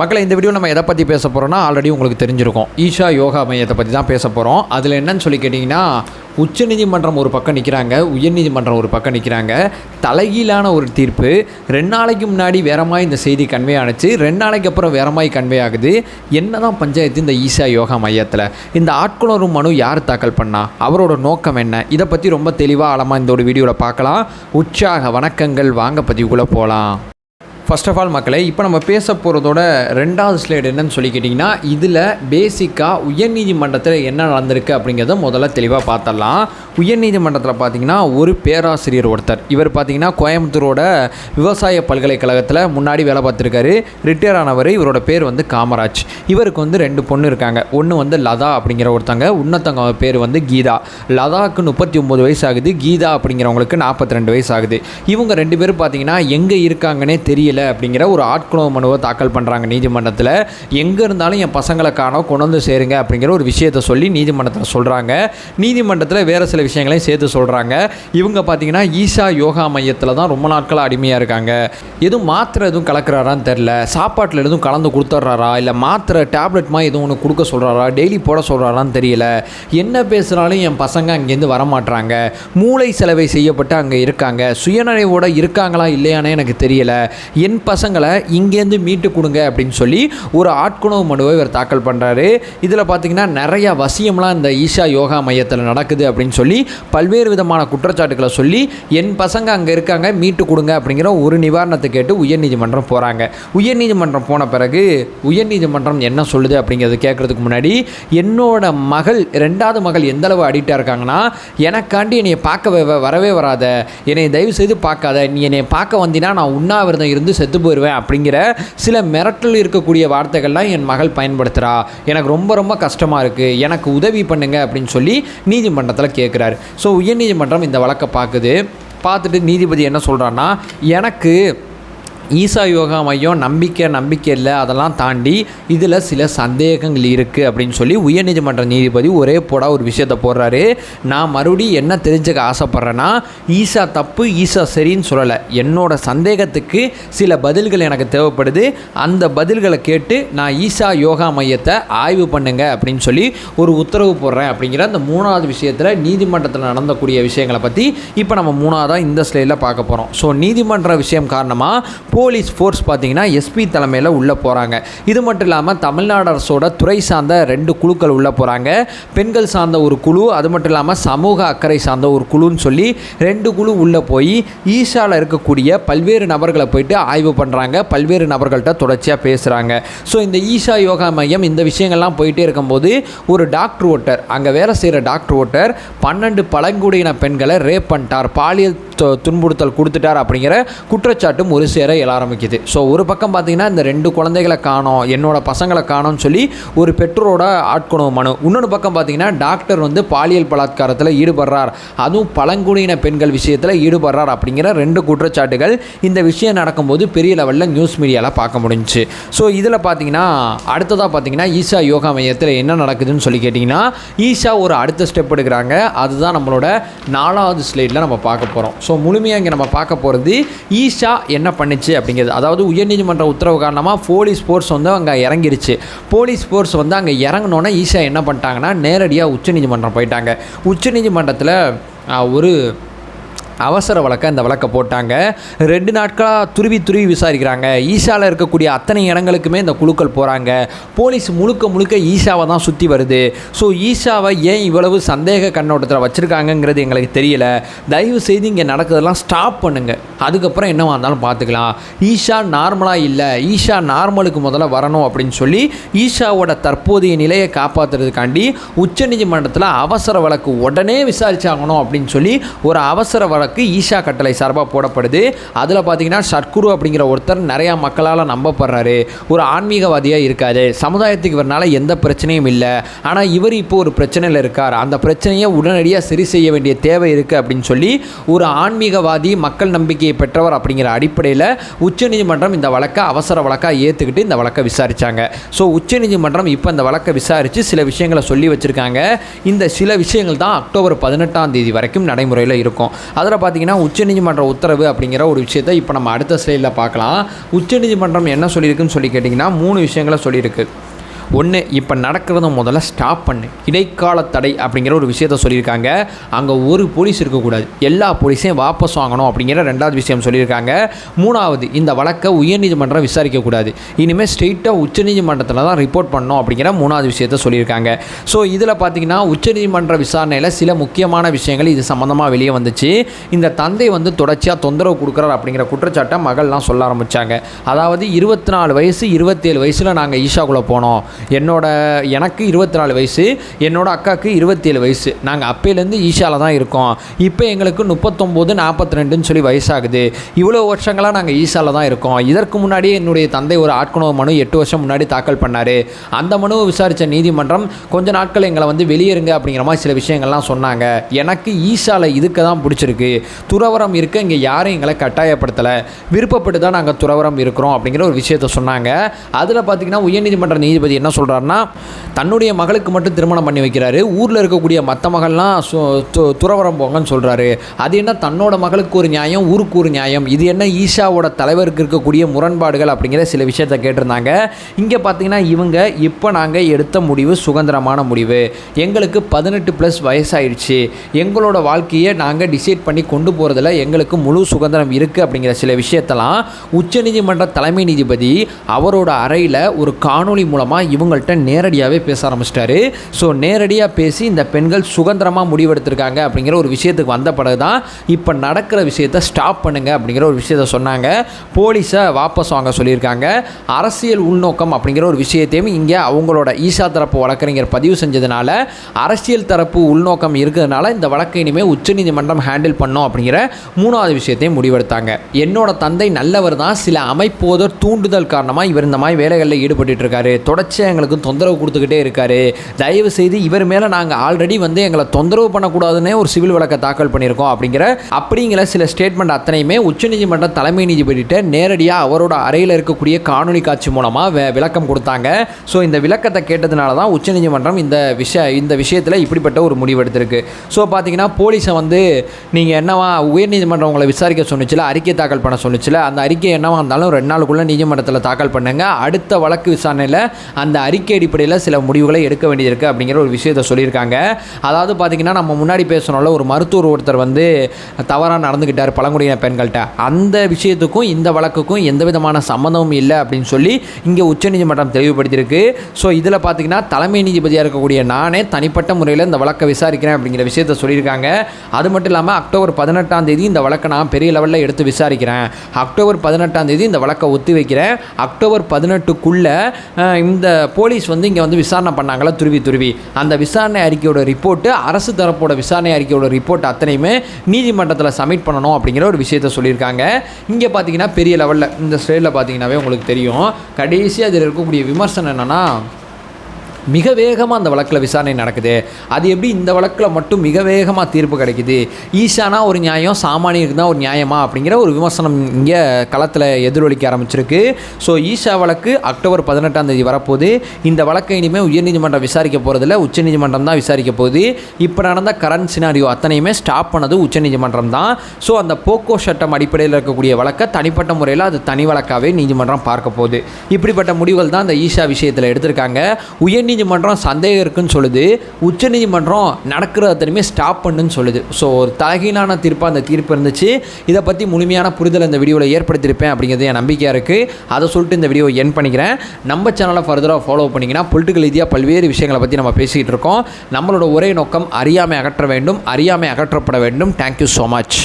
மக்களை இந்த வீடியோ நம்ம எதை பற்றி பேச போகிறோம்னா ஆல்ரெடி உங்களுக்கு தெரிஞ்சிருக்கும். ஈஷா யோகா மையத்தை பற்றி தான் பேச போகிறோம் அதில் என்னன்னு சொல்லி கேட்டிங்கன்னா உச்சநீதிமன்றம் ஒரு பக்கம் நிற்கிறாங்க உயர்நீதிமன்றம் ஒரு பக்கம் நிற்கிறாங்க தலைகீழான ஒரு தீர்ப்பு ரெண்டு நாளைக்கு முன்னாடி வேற மாதிரி இந்த செய்தி கன்வே ஆணுச்சு ரெண்டு நாளைக்கு அப்புறம் வேற மாதிரி கன்வே ஆகுது. என்னதான் பஞ்சாயத்து இந்த ஈஷா யோகா மையத்தில்? இந்த ஆட்கொணரும் மனு யார் தாக்கல் பண்ணா? அவரோட நோக்கம் என்ன? இதை பற்றி ரொம்ப தெளிவாக ஆழமாக இந்த ஒரு வீடியோவில் பார்க்கலாம். உற்சாக வணக்கங்கள் வாங்க பதிவுக்குள்ளே போகலாம் ஃபர்ஸ்ட் ஆஃப் ஆல் மக்களே இப்போ நம்ம பேச போகிறதோட ரெண்டாவது ஸ்லைடு என்னன்னு சொல்லி கேட்டிங்கன்னா இதில் பேசிக்காக உயர்நீதிமன்றத்தில் என்ன நடந்திருக்கு அப்படிங்கிறத முதல்ல தெளிவாக பார்த்துடலாம் உயர்நீதிமன்றத்தில் பார்த்தீங்கன்னா ஒரு பேராசிரியர் ஒருத்தர். இவர் பார்த்தீங்கன்னா கோயம்புத்தூரோட விவசாய பல்கலைக்கழகத்தில் முன்னாடி வேலை பார்த்துருக்காரு. ரிட்டையர் ஆனவர் இவரோட பேர் வந்து காமராஜ். இவருக்கு வந்து ரெண்டு பொண்ணு இருக்காங்க. ஒன்று வந்து லதா அப்படிங்கிற ஒருத்தங்க இன்னொருத்தவங்க பேர் வந்து கீதா. லதாவுக்கு முப்பத்தி ஒம்பது வயசு ஆகுது கீதா அப்படிங்கிறவங்களுக்கு நாற்பத்தி ரெண்டு வயசு ஆகுது இவங்க ரெண்டு பேரும் பார்த்தீங்கன்னா எங்கே இருக்காங்கன்னே தெரியல. அப்படிங்கிற ஒரு ஆட்குணவு மனுவை தாக்கல் பண்ணுறாங்க நீதிமன்றத்தில். எங்கே இருந்தாலும் என் பசங்களை காணோம் கொண்டு வந்து சேருங்க அப்படிங்கிற ஒரு விஷயத்தை சொல்லி நீதிமன்றத்தில் சொல்கிறாங்க நீதிமன்றத்தில் வேறு சில விஷயங்களையும் சேர்த்து சொல்கிறாங்க இவங்க பார்த்தீங்கன்னா ஈஷா யோகா மையத்தில் தான் ரொம்ப நாட்களாக அடிமையாக இருக்காங்க. எதுவும் மாத்திரை எதுவும் கலக்குறாரான்னு தெரில சாப்பாட்டில் எதுவும் கலந்து கொடுத்துட்றாரா? இல்லை மாத்திரை டேப்லெட் மாதிரி எதுவும் ஒன்று கொடுக்க சொல்கிறாரா டெய்லி போட சொல்கிறாரான்னு தெரியல. என்ன பேசுனாலும் என் பசங்க அங்கேருந்து வரமாட்றாங்க. மூளை செலவை செய்யப்பட்டு அங்கே இருக்காங்க. சுயநினைவோடு இருக்காங்களா இல்லையானே எனக்கு தெரியல. என் பசங்களை இங்கேருந்து மீட்டு கொடுங்க அப்படின்னு சொல்லி ஒரு ஆட்குணவு மனுவை இவர் தாக்கல் பண்ணுறாரு இதில் பார்த்தீங்கன்னா நிறைய வசியம்லாம் இந்த ஈஷா யோகா மையத்தில் நடக்குது அப்படின்னு சொல்லி பல்வேறு விதமான குற்றச்சாட்டுகளை சொல்லி என் பசங்க அங்கே இருக்காங்க மீட்டு கொடுங்க அப்படிங்கிற ஒரு நிவாரணத்தை கேட்டு உயர்நீதிமன்றம் போகிறாங்க உயர்நீதிமன்றம் போன பிறகு உயர்நீதிமன்றம் என்ன சொல்லுது அப்படிங்கிறது கேட்குறதுக்கு முன்னாடி என்னோட மகள் ரெண்டாவது மகள் எந்த அளவு அடிக்டாக இருக்காங்கன்னா எனக்காண்டி என்னை பார்க்க வ- வரவே வராத. என்னை தயவு செய்து பார்க்காத. நீ என்னை பார்க்க வந்தினா நான் உண்ணாவிரதம் இருந்து செத்து போயிடுவேன் அப்படிங்கிற சில மிரட்டல் இருக்கக்கூடிய வார்த்தைகள்லாம் என் மகள் பயன்படுத்துகிறா எனக்கு ரொம்ப ரொம்ப கஷ்டமாக இருக்குது எனக்கு உதவி பண்ணுங்க அப்படின்னு சொல்லி நீதிமன்றத்தில் கேட்குறாரு ஸோ உயர்நீதிமன்றம் இந்த வழக்கை பார்க்குது. பார்த்துட்டு நீதிபதி என்ன சொல்கிறான்னா எனக்கு ஈசா யோகா மையம் நம்பிக்கை நம்பிக்கை இல்லை அதெல்லாம் தாண்டி இதில் சில சந்தேகங்கள் இருக்குது அப்படின்னு சொல்லி உயர்நீதிமன்ற நீதிபதி ஒரே போடா ஒரு விஷயத்தை போடுறாரு. நான் மறுபடியும் என்ன தெரிஞ்சுக்க ஆசைப்பட்றேன்னா ஈசா தப்பு ஈசா சரின்னு சொல்லலை. என்னோட சந்தேகத்துக்கு சில பதில்கள் எனக்கு தேவைப்படுது. அந்த பதில்களை கேட்டு நான் ஈசா யோகா மையத்தை ஆய்வு பண்ணுங்க அப்படின்னு சொல்லி ஒரு உத்தரவு போடுறேன் அப்படிங்கிற அந்த மூணாவது விஷயத்தில் நீதிமன்றத்தில் நடந்தக்கூடிய விஷயங்களை பற்றி இப்போ நம்ம மூணாவதாக இந்த ஸ்லைடில் பார்க்க போகிறோம் ஸோ நீதிமன்ற விஷயம் காரணமாக போலீஸ் ஃபோர்ஸ் பார்த்தீங்கன்னா எஸ்பி தலைமையில் உள்ளே போகிறாங்க இது மட்டும் இல்லாமல் தமிழ்நாடு அரசோட துறை சார்ந்த ரெண்டு குழுக்கள் உள்ளே போகிறாங்க பெண்கள் சார்ந்த ஒரு குழு அது மட்டும் இல்லாமல் சமூக அக்கறை சார்ந்த ஒரு குழுன்னு சொல்லி ரெண்டு குழு உள்ளே போய் ஈஷாவில் இருக்கக்கூடிய பல்வேறு நபர்களை போயிட்டு ஆய்வு பண்ணுறாங்க பல்வேறு நபர்கள்ட்ட தொடர்ச்சியாக பேசுகிறாங்க ஸோ இந்த ஈஷா யோகா மையம் இந்த விஷயங்கள்லாம் போயிட்டே இருக்கும்போது ஒரு டாக்டர் ஓட்டர் அங்கே வேலை செய்கிற டாக்டர் ஓட்டர் பன்னெண்டு பழங்குடியின பெண்களை ரேப் பண்ணிட்டார். பாலியல் துன்புறுத்தல் கொடுத்துட்டார் அப்படிங்கிற குற்றச்சாட்டும் ஒரு சேர எழ ஆரம்பிக்குது. ஸோ ஒரு பக்கம் பார்த்தீங்கன்னா இந்த ரெண்டு குழந்தைகளை காணோம் என்னோட பசங்களை காணோம்னு சொல்லி ஒரு பெற்றோரோட ஆட்கொணவு மனு. இன்னொரு பக்கம் பார்த்தீங்கன்னா டாக்டர் வந்து பாலியல் பலாத்காரத்தில் ஈடுபடுறார். அதுவும் பழங்குடியின பெண்கள் விஷயத்தில் ஈடுபடுறார் அப்படிங்கிற ரெண்டு குற்றச்சாட்டுகள் இந்த விஷயம் நடக்கும்போது பெரிய லெவலில் நியூஸ் மீடியாவில் பார்க்க முடிஞ்சுச்சு. ஸோ இதில் பார்த்தீங்கன்னா அடுத்ததாக பார்த்தீங்கன்னா ஈஷா யோகா மையத்தில் என்ன நடக்குதுன்னு சொல்லி கேட்டிங்கன்னா ஈஷா ஒரு அடுத்த ஸ்டெப் எடுக்கிறாங்க. அதுதான் நம்மளோட நாலாவது ஸ்லைடில் நம்ம பார்க்க போகிறோம் ஸோ ஸோ முழுமையாக இங்கே நம்ம பார்க்க போகிறது ஈஷா என்ன பண்ணுச்சு அப்படிங்கிறது. அதாவது உயர்நீதிமன்ற உத்தரவு காரணமாக போலீஸ் ஃபோர்ஸ் வந்து அங்கே இறங்கிருச்சு. போலீஸ் ஃபோர்ஸ் வந்து அங்கே இறங்கினோன்னே ஈஷா என்ன பண்ணிட்டாங்கன்னா நேரடியாக உச்சநீதிமன்றம் போயிட்டாங்க. உச்சநீதிமன்றத்தில் ஒரு அவசர வழக்க இந்த வழக்கை போட்டாங்க. ரெண்டு நாட்களாக துருவி துருவி விசாரிக்கிறாங்க. ஈஷாவில் இருக்கக்கூடிய அத்தனை இடங்களுக்குமே இந்த குழுக்கள் போகிறாங்க போலீஸ் முழுக்க முழுக்க ஈஷாவை தான் சுற்றி வருது. ஸோ ஈஷாவை ஏன் இவ்வளவு சந்தேக கண்ணோட்டத்தில் வச்சுருக்காங்கங்கிறது எங்களுக்கு தெரியல. தயவு செய்து இங்கே நடக்கிறதெல்லாம் ஸ்டாப் பண்ணுங்க. அதுக்கப்புறம் என்னவா இருந்தாலும் பார்த்துக்கலாம் ஈஷா நார்மலாக இல்லை. ஈஷா நார்மலுக்கு முதல்ல வரணும் அப்படின்னு சொல்லி ஈஷாவோட தற்போதைய நிலையை காப்பாற்றுறதுக்காண்டி உச்சநீதிமன்றத்தில் அவசர வழக்கு உடனே விசாரிச்சாகணும் அப்படின்னு சொல்லி ஒரு அவசர வழக்கு ஈஷா கட்டளை சார்பாக போடப்படுது. அதில் பார்த்தீங்கன்னா சர்க்குரு அப்படிங்கிற ஒருத்தர் நிறையா மக்களால் நம்பப்படுறாரு. ஒரு ஆன்மீகவாதியாக இருக்காது சமுதாயத்துக்கு இவரால் எந்த பிரச்சனையும் இல்லை. ஆனால் இவர் இப்போ ஒரு பிரச்சனையில் இருக்கார். அந்த பிரச்சனையை உடனடியாக சரி செய்ய வேண்டிய தேவை இருக்குது அப்படின்னு சொல்லி ஒரு ஆன்மீகவாதி மக்கள் நம்பிக்கையை பெற்றவர் அப்படிங்கிற அடிப்படையில் உச்சநீதிமன்றம் இந்த வழக்கை அவசர வழக்காக ஏற்றுக்கிட்டு இந்த வழக்கை விசாரித்தாங்க ஸோ உச்சநீதிமன்றம் இப்போ இந்த வழக்கை விசாரித்து சில விஷயங்களை சொல்லி வச்சுருக்காங்க. இந்த சில விஷயங்கள் தான் அக்டோபர் பதினெட்டாம் தேதி வரைக்கும் நடைமுறையில் இருக்கும். அதில் பார்த்தீங்கன்னா உச்சநீதிமன்ற உத்தரவு அப்படிங்கிற ஒரு விஷயத்தை இப்போ நம்ம அடுத்த ஸ்லைடில் பார்க்கலாம். உச்சநீதிமன்றம் என்ன சொல்லியிருக்குன்னு சொல்லி கேட்டிங்கன்னா மூணு விஷயங்களை சொல்லியிருக்கு. ஒன்று இப்போ நடக்கிறத முதல்ல ஸ்டாப் பண்ணு. இடைக்கால தடை அப்படிங்கிற ஒரு விஷயத்த சொல்லியிருக்காங்க. அங்கே ஒரு போலீஸ் இருக்கக்கூடாது. எல்லா போலீஸையும் வாபஸ் வாங்கணும் அப்படிங்கிற ரெண்டாவது விஷயம் சொல்லியிருக்காங்க. மூணாவது இந்த வழக்கை உயர்நீதிமன்றம் விசாரிக்கக்கூடாது. இனிமேல் ஸ்ட்ரெயிட்டாக உச்சநீதிமன்றத்தில் தான் ரிப்போர்ட் பண்ணணும் அப்படிங்கிற மூணாவது விஷயத்த சொல்லியிருக்காங்க. ஸோ இதில் பார்த்தீங்கன்னா உச்சநீதிமன்ற விசாரணையில் சில முக்கியமான விஷயங்கள் இது சம்மந்தமாக வெளியே வந்துச்சு. இந்த தந்தை வந்து தொடர்ச்சியாக தொந்தரவு கொடுக்குறார் அப்படிங்கிற குற்றச்சாட்டை மகள்லாம் சொல்ல ஆரம்பித்தாங்க அதாவது இருபத்தி நாலு வயசு இருபத்தேழு வயசில் நாங்கள் ஈஷாக்குள்ளே போனோம். என்னோட எனக்கு இருபத்தி நாலு வயசு என்னோடய அக்காவுக்கு இருபத்தேழு வயசு. நாங்கள் அப்பையிலேருந்து ஈஷாவில் தான் இருக்கோம். இப்போ எங்களுக்கு முப்பத்தொம்போது நாற்பத்தி ரெண்டுன்னு சொல்லி வயசாகுது. இவ்வளோ வருஷங்களாக நாங்கள் ஈஷாவில் தான் இருக்கோம். இதற்கு முன்னாடி என்னுடைய தந்தை ஒரு ஆட்கொணவு மனு எட்டு வருஷம் முன்னாடி தாக்கல் பண்ணார். அந்த மனுவை விசாரித்த நீதிமன்றம் கொஞ்ச நாட்கள் எங்களை வந்து வெளியேறுங்க அப்படிங்கிற மாதிரி சில விஷயங்கள்லாம் சொன்னாங்க. எனக்கு ஈஷாவில் இதுக்கு தான் பிடிச்சிருக்கு. துறவரம் இருக்க இங்கே யாரும் எங்களை கட்டாயப்படுத்தலை. விருப்பப்பட்டு தான் நாங்கள் துறவரம் இருக்கிறோம் அப்படிங்கிற ஒரு விஷயத்த சொன்னாங்க. அதில் பார்த்தீங்கன்னா உயர்நீதிமன்ற நீதிபதி என்ன சொல்கிறாருன்னா தன்னுடைய மகளுக்கு மட்டும் திருமணம் பண்ணி வைக்கிறாரு. ஊரில் இருக்கக்கூடிய மற்ற மகள்லாம் சு- து- துறவரம் போங்கன்னு சொல்கிறாரு அது என்ன தன்னோட மகளுக்கு ஒரு நியாயம் ஊருக்கு ஒரு நியாயம்? இது என்ன ஈஷாவோட தலைவருக்கு இருக்கக்கூடிய முரண்பாடுகள் அப்படிங்கிற சில விஷயத்த கேட்டிருந்தாங்க. இங்கே பார்த்தீங்கன்னா இவங்க இப்போ நாங்கள் எடுத்த முடிவு சுதந்திரமான முடிவு. எங்களுக்கு பதினெட்டு ப்ளஸ் வயசாயிடுச்சு. எங்களோட வாழ்க்கையை நாங்கள் டிசைட் பண்ணி கொண்டு போகிறதுல எங்களுக்கு முழு சுதந்திரம் இருக்குது அப்படிங்கிற சில விஷயத்தெல்லாம் உச்சநீதிமன்ற தலைமை நீதிபதி அவரோட அறையில் ஒரு காணொளி மூலமாக இவங்கள்ட்ட நேரடியாகவே பேச ஆரம்பிச்சிட்டாரு. ஸோ நேரடியாக பேசி இந்த பெண்கள் சுதந்திரமாக முடிவெடுத்திருக்காங்க அப்படிங்கிற ஒரு விஷயத்துக்கு வந்த பிறகு தான் இப்போ நடக்கிற விஷயத்த ஸ்டாப் பண்ணுங்க அப்படிங்கிற ஒரு விஷயத்த சொன்னாங்க. போலீஸை வாபஸ் வாங்க சொல்லியிருக்காங்க. அரசியல் உள்நோக்கம் அப்படிங்கிற ஒரு விஷயத்தையும் இங்கே அவங்களோட ஈஷா தரப்பு வழக்கறிஞர் பதிவு செஞ்சதுனால அரசியல் தரப்பு உள்நோக்கம் இருக்கிறதுனால இந்த வழக்கை இனிமேல் உச்சநீதிமன்றம் ஹேண்டில் பண்ணோம் அப்படிங்கிற மூணாவது விஷயத்தையும் முடிவெடுத்தாங்க. என்னோட தந்தை நல்லவர் தான். சில அமைப்போதர் தூண்டுதல் காரணமாக இவர் இந்த மாதிரி வேலைகளில் ஈடுபட்டு இருக்காரு. தொடர்ச்சியாக எங்களுக்கு தொந்தரவு கொடுத்துக்கிட்டே இருக்காரு. தயவு செய்து இவர் மேலே நாங்கள் ஆல்ரெடி வந்து எங்களை தொந்தரவு பண்ணக்கூடாதுன்னே ஒரு சிவில் வழக்கை தாக்கல் பண்ணியிருக்கோம் அப்படிங்கிற அப்படிங்கிற சில ஸ்டேட்மெண்ட் அத்தனையுமே உச்சநீதிமன்ற தலைமை நீதிபதிகிட்ட நேரடியாக அவரோட அறையில் இருக்கக்கூடிய காணொளி காட்சி மூலமாக விளக்கம் கொடுத்தாங்க. ஸோ இந்த விளக்கத்தை கேட்டதுனால தான் உச்சநீதிமன்றம் இந்த விஷய இந்த விஷயத்தில் இப்படிப்பட்ட ஒரு முடிவு எடுத்திருக்கு. ஸோ பார்த்தீங்கன்னா போலீஸை வந்து நீங்கள் என்னவா உயர்நீதிமன்றம் உங்களை விசாரிக்க சொன்னிச்சில அறிக்கை தாக்கல் பண்ண சொன்னிச்சில அந்த அறிக்கை என்னவா இருந்தாலும் ரெண்டு நாளுக்குள்ளே நீதிமன்றத்தில் தாக்கல் பண்ணுங்க. அடுத்த வழக்கு விசாரணையில் அந்த அறிக்கை அடிப்படையில் சில முடிவுகளை எடுக்க வேண்டியிருக்கு அப்படிங்கிற ஒரு விஷயத்தை சொல்லியிருக்காங்க. அதாவது பார்த்தீங்கன்னா நம்ம முன்னாடி பேசணும்ல ஒரு மருத்துவர் ஒருத்தர் வந்து தவறாக நடந்துக்கிட்டார் பழங்குடியின பெண்கள்கிட்ட அந்த விஷயத்துக்கும் இந்த வழக்குக்கும் எந்த விதமான சம்மந்தமும் இல்லை அப்படின்னு சொல்லி இங்கே உச்சநீதிமன்றம் தெளிவுபடுத்தியிருக்கு. ஸோ இதில் பார்த்தீங்கன்னா தலைமை நீதிபதியாக இருக்கக்கூடிய நானே தனிப்பட்ட முறையில் இந்த வழக்கை விசாரிக்கிறேன் அப்படிங்கிற விஷயத்த சொல்லியிருக்காங்க. அது மட்டும் இல்லாமல் அக்டோபர் பதினெட்டாம் தேதி இந்த வழக்கை நான் பெரிய லெவலில் எடுத்து விசாரிக்கிறேன். அக்டோபர் பதினெட்டாம் தேதி இந்த வழக்கை ஒத்தி வைக்கிறேன். அக்டோபர் பதினெட்டுக்குள்ளே இந்த போலீஸ் வந்து இங்கே வந்து விசாரணை பண்ணாங்களா? துருவி துருவி. அந்த விசாரணை அறிக்கையோட ரிப்போர்ட்டு அரசு தரப்போட விசாரணை அறிக்கையோட ரிப்போர்ட் அத்தனையுமே நீதிமன்றத்தில் சப்மிட் பண்ணணும் அப்படிங்கிற ஒரு விஷயத்த சொல்லியிருக்காங்க. இங்கே பார்த்தீங்கன்னா பெரிய லெவலில் இந்த ஸ்டேட்டில் பார்த்தீங்கன்னாவே உங்களுக்கு தெரியும். கடைசி அதில் இருக்கக்கூடிய விமர்சனம் என்னென்னா மிக வேகமாக அந்த வழக்கில் விசாரணை நடக்குது. அது எப்படி இந்த வழக்கில் மட்டும் மிக வேகமாக தீர்ப்பு கிடைக்குது? ஈஷானா ஒரு நியாயம் சாமானியருக்கு தான் ஒரு நியாயமா? அப்படிங்கிற ஒரு விமர்சனம் இங்கே களத்தில் எதிரொலிக்க ஆரம்பிச்சிருக்கு. ஸோ ஈஷா வழக்கு அக்டோபர் பதினெட்டாம் தேதி வரப்போகுது. இந்த வழக்கை இனிமேல் உயர்நீதிமன்றம் விசாரிக்க போகிறதில்ல உச்சநீதிமன்றம் தான் விசாரிக்க போகுது. இப்போ நடந்த கரண்ட் சினாரியோ அத்தனையுமே ஸ்டாப் பண்ணது உச்சநீதிமன்றம் தான். ஸோ அந்த போக்கோ சட்டம் அடிப்படையில் இருக்கக்கூடிய வழக்கை தனிப்பட்ட முறையில் அது தனி வழக்காகவே நீதிமன்றம் பார்க்க போகுது. இப்படிப்பட்ட முடிவுகள் தான் இந்த ஈஷா விஷயத்தில் எடுத்திருக்காங்க. உயர்நீதி உயர்நீதிமன்றம் சந்தேகம் இருக்குன்னு சொல்லுது. உச்சநீதிமன்றம் நடக்கிற அத்தனையுமே ஸ்டாப் பண்ணுன்னு சொல்லுது. ஸோ ஒரு தலைகீழான தீர்ப்பாக அந்த தீர்ப்பு இருந்துச்சு. இதை பற்றி முழுமையான புரிதல் இந்த வீடியோவில் ஏற்படுத்தியிருப்பேன் அப்படிங்கிறது என் நம்பிக்கையாக இருக்குது அதை சொல்லிட்டு இந்த வீடியோ என் பண்ணிக்கிறேன். நம்ம சேனலை ஃபர்தராக ஃபாலோ பண்ணிங்கன்னா பொலிட்டிக்கல் ரீதியாக பல்வேறு விஷயங்களை பற்றி நம்ம பேசிக்கிட்டு இருக்கோம். நம்மளோட ஒரே நோக்கம் அறியாமை அகற்ற வேண்டும். அறியாமை அகற்றப்பட வேண்டும். Thank you so much